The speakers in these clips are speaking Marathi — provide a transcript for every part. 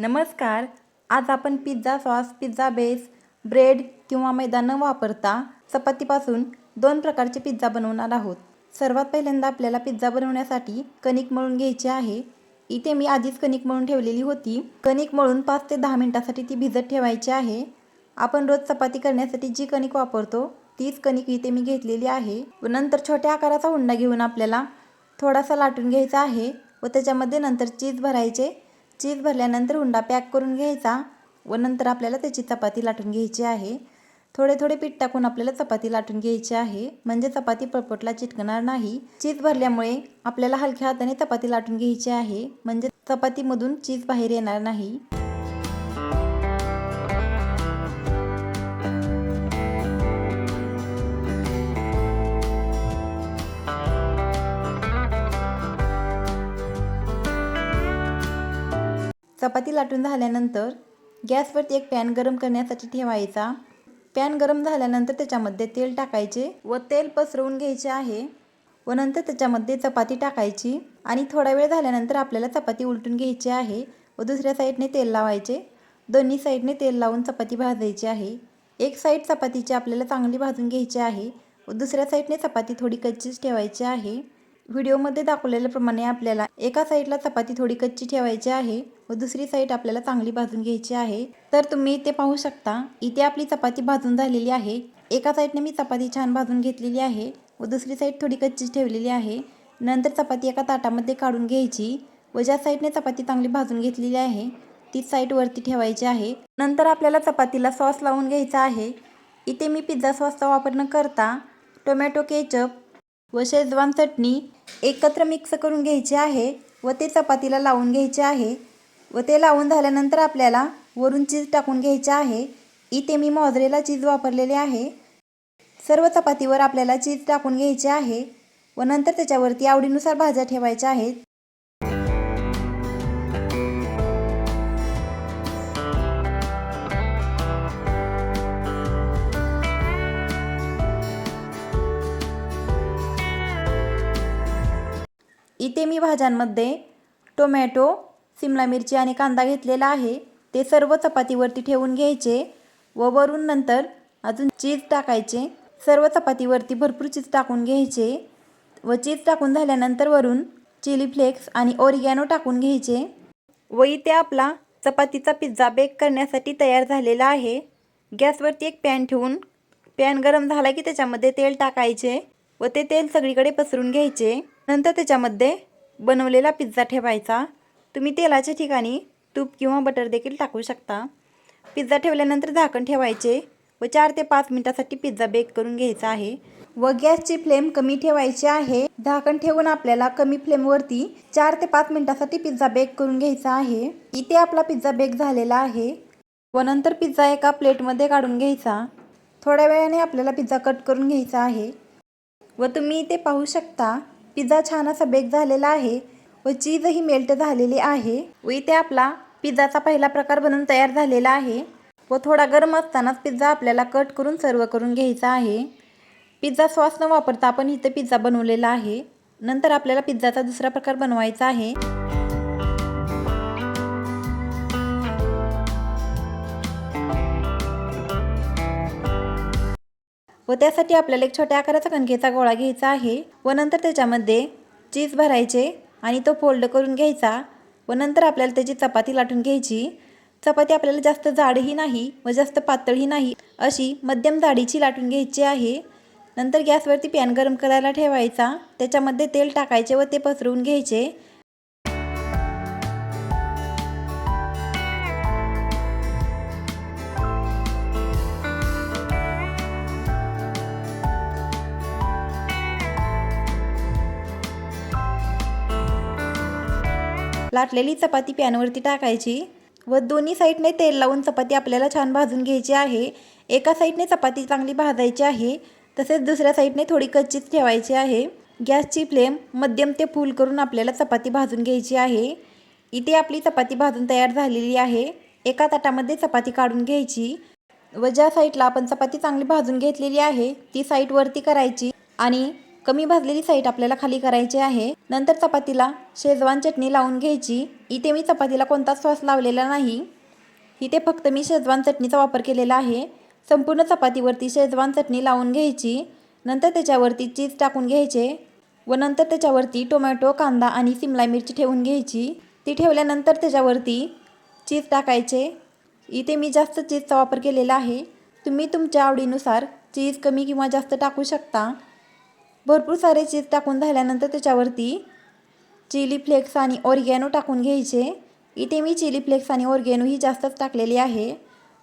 नमस्कार आज आपण pizza sauce pizza base bread किंवा मैदा न वापरता चपातीपासून दोन प्रकारचे पिझ्झा बनवणार आहोत. सर्वात पहिल्यांदा आपल्याला पिझ्झा बनवण्यासाठी कणिक मळून घ्यायची आहे. इथे मी आधीच कणिक मळून ठेवलेली होती. कणिक मळून पाच ते दहा मिनटासाठी ती भिजत ठेवायची आहे. आपण रोज चपाती करण्यासाठी जी कणिक वापरतो तीच कणिक इथे मी घेतलेली आहे. व नंतर छोट्या आकाराचा हुंडा घेऊन आपल्याला थोडासा लाटून घ्यायचा आहे व त्याच्यामध्ये नंतर चीज भरायचे चीज भरल्यानंतर हुंडा पॅक करून घ्यायचा व नंतर आपल्याला त्याची चपाती लाटून घ्यायची आहे. थोडे थोडे पीठ टाकून आपल्याला चपाती लाटून घ्यायची आहे. म्हणजे चपाती पळपटला चिटकणार नाही. चीज भरल्यामुळे आपल्याला हलक्या हाताने चपाती लाटून घ्यायची आहे. म्हणजे चपातीमधून चीज बाहेर येणार नाही. चपाती लाटून झाल्यानंतर गॅसवरती एक पॅन गरम करण्यासाठी ठेवायचा. पॅन गरम झाल्यानंतर त्याच्यामध्ये तेल टाकायचे व तेल पसरवून घ्यायचे आहे. व नंतर त्याच्यामध्ये चपाती टाकायची आणि थोडा वेळ झाल्यानंतर आपल्याला चपाती उलटून घ्यायची आहे व दुसऱ्या साईडने तेल लावायचे. दोन्ही साईडने तेल लावून चपाती भाजायची आहे. एक साईड चपातीची आपल्याला चांगली भाजून घ्यायची आहे व दुसऱ्या साईडने चपाती थोडी कच्चीच ठेवायची आहे. व्हिडिओमध्ये दाखवलेल्याप्रमाणे आपल्याला एका साईडला चपाती थोडी कच्ची ठेवायची आहे व दुसरी साईड आपल्याला चांगली भाजून घ्यायची आहे. तर तुम्ही इथे पाहू शकता इथे आपली चपाती भाजून झालेली आहे. एका साईडने मी चपाती छान भाजून घेतलेली आहे व दुसरी साईड थोडी कच्ची ठेवलेली आहे. नंतर चपाती एका ताटामध्ये काढून घ्यायची व ज्या साईडने चपाती चांगली भाजून घेतलेली आहे तीच साईड वरती ठेवायची आहे. नंतर आपल्याला चपातीला सॉस लावून घ्यायचा आहे. इथे मी पिझ्झा सॉसचा वापर न करता टोमॅटो केचप व शेजवान चटणी एकत्र मिक्स करून घ्यायचे आहे व ते चपातीला लावून घ्यायचे आहे व ते लावून झाल्यानंतर आपल्याला वरून चीज टाकून घ्यायचे आहे. इथे मी मॉझरेला चीज वापरलेले आहे. सर्व चपातीवर आपल्याला चीज टाकून घ्यायचे आहे व नंतर त्याच्यावरती आवडीनुसार भाज्या ठेवायच्या आहेत. इथे मी भाज्यांमध्ये टोमॅटो सिमला मिरची आणि कांदा घेतलेला आहे. ते सर्व चपातीवरती ठेवून घ्यायचे व वरून नंतर अजून चीज टाकायचे. सर्व चपातीवरती भरपूर चीज टाकून घ्यायचे व चीज टाकून झाल्यानंतर वरून चिली फ्लेक्स आणि ओरिगॅनो टाकून घ्यायचे. व इथे आपला चपातीचा पिझ्झा बेक करण्यासाठी तयार झालेला आहे. गॅसवरती एक पॅन ठेवून पॅन गरम झाला की त्याच्यामध्ये तेल टाकायचे व ते तेल सगळीकडे पसरून घ्यायचे. नंतर त्याच्यामध्ये बनवलेला पिझ्झा ठेवायचा. तुम्ही तेलाच्या ठिकाणी तूप किंवा बटर देखील टाकू शकता. पिझ्झा ठेवल्यानंतर झाकण ठेवायचे व चार ते पाच मिनटासाठी पिझ्झा बेक करून घ्यायचा आहे. व गॅसची फ्लेम कमी ठेवायची आहे. झाकण ठेवून आपल्याला कमी फ्लेमवरती चार ते पाच मिनटासाठी पिझ्झा बेक करून घ्यायचा आहे. इथे आपला पिझ्झा बेक झालेला आहे. व नंतर पिझ्झा एका प्लेटमध्ये काढून घ्यायचा. थोड्या वेळाने आपल्याला पिझ्झा कट करून घ्यायचा आहे. व तुम्ही इथे पाहू शकता पिझ्झा छान असा बेक झालेला आहे व चीजही मेल्ट झालेली आहे व इथे आपला पिझ्झाचा पहिला प्रकार बनून तयार झालेला आहे व थोडा गरम असतानाच पिझ्झा आपल्याला कट करून सर्व करून घ्यायचा आहे. पिझ्झा सॉस न वापरता आपण इथे पिझ्झा बनवलेला आहे. नंतर आपल्याला पिझ्झाचा दुसरा प्रकार बनवायचा आहे. व त्यासाठी आपल्याला एक छोट्या आकाराचा कणकेचा गोळा घ्यायचा आहे. व नंतर त्याच्यामध्ये चीज भरायचे आणि तो फोल्ड करून घ्यायचा. व नंतर आपल्याला त्याची चपाती लाटून घ्यायची. चपाती आपल्याला जास्त जाडही नाही व जास्त पातळही नाही अशी मध्यम जाडीची लाटून घ्यायची आहे. नंतर गॅसवरती पॅन गरम करायला ठेवायचा. त्याच्यामध्ये तेल टाकायचे व ते पसरवून घ्यायचे. लाटलेली चपाती पॅनवरती टाकायची व दोन्ही साईडने तेल लावून चपाती आपल्याला छान भाजून घ्यायची आहे. एका साईडने चपाती चांगली भाजायची आहे तसेच दुसऱ्या साईडने थोडी कच्चीच ठेवायची आहे. गॅसची फ्लेम मध्यम ते फुल करून आपल्याला चपाती भाजून घ्यायची आहे. इथे आपली चपाती भाजून तयार झालेली आहे. एका ताटामध्ये चपाती काढून घ्यायची व ज्या साईडला आपण चपाती चांगली भाजून घेतलेली आहे ती साईडवरती करायची आणि कमी भाजलेली साईड आपल्याला खाली करायची आहे. नंतर चपातीला शेजवान चटणी लावून घ्यायची. इथे मी चपातीला कोणताच सॉस लावलेला नाही. इथे फक्त मी शेजवान चटणीचा वापर केलेला आहे. संपूर्ण चपातीवरती शेजवान चटणी लावून घ्यायची. नंतर त्याच्यावरती चीज टाकून घ्यायचे. व नंतर त्याच्यावरती टोमॅटो कांदा आणि सिमला मिरची ठेवून घ्यायची. ती ठेवल्यानंतर त्याच्यावरती चीज टाकायचे. इथे मी जास्त चीजचा वापर केलेला आहे. तुम्ही तुमच्या आवडीनुसार चीज कमी किंवा जास्त टाकू शकता. भरपूर सारे चीज टाकून झाल्यानंतर त्याच्यावरती चिली फ्लेक्स आणि ऑर्गॅनो टाकून घ्यायचे. इथे मी चिली फ्लेक्स आणि ऑर्गॅनो ही जास्तच टाकलेली आहे.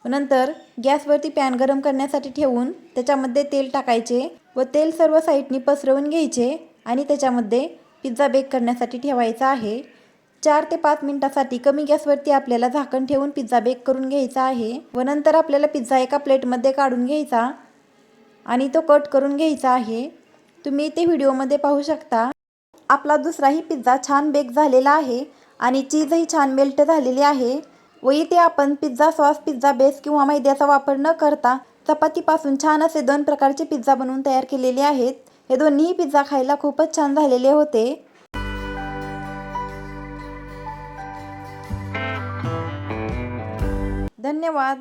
नंतर गॅसवरती पॅन गरम करण्यासाठी ठेवून त्याच्यामध्ये तेल टाकायचे व तेल सर्व साईडनी पसरवून घ्यायचे आणि त्याच्यामध्ये पिझ्झा बेक करण्यासाठी ठेवायचा आहे. चार ते पाच मिनटासाठी कमी गॅसवरती आपल्याला झाकण ठेवून पिझ्झा बेक करून घ्यायचा आहे व नंतर आपल्याला पिझ्झा एका प्लेटमध्ये काढून घ्यायचा आणि तो कट करून घ्यायचा आहे. तुम्ही ते व्हिडिओमध्ये पाहू शकता. आपला दुसराही पिझ्झा छान बेक झालेला आहे आणि चीजही छान मेल्ट झालेली आहे. व इथे आपण पिझ्झा सॉस पिझ्झा बेस किंवा मैद्याचा वापर न करता चपातीपासून छान असे दोन प्रकारचे पिझ्झा बनवून तयार केलेले आहेत. हे दोन्ही पिझ्झा खायला खूपच छान झालेले होते. धन्यवाद.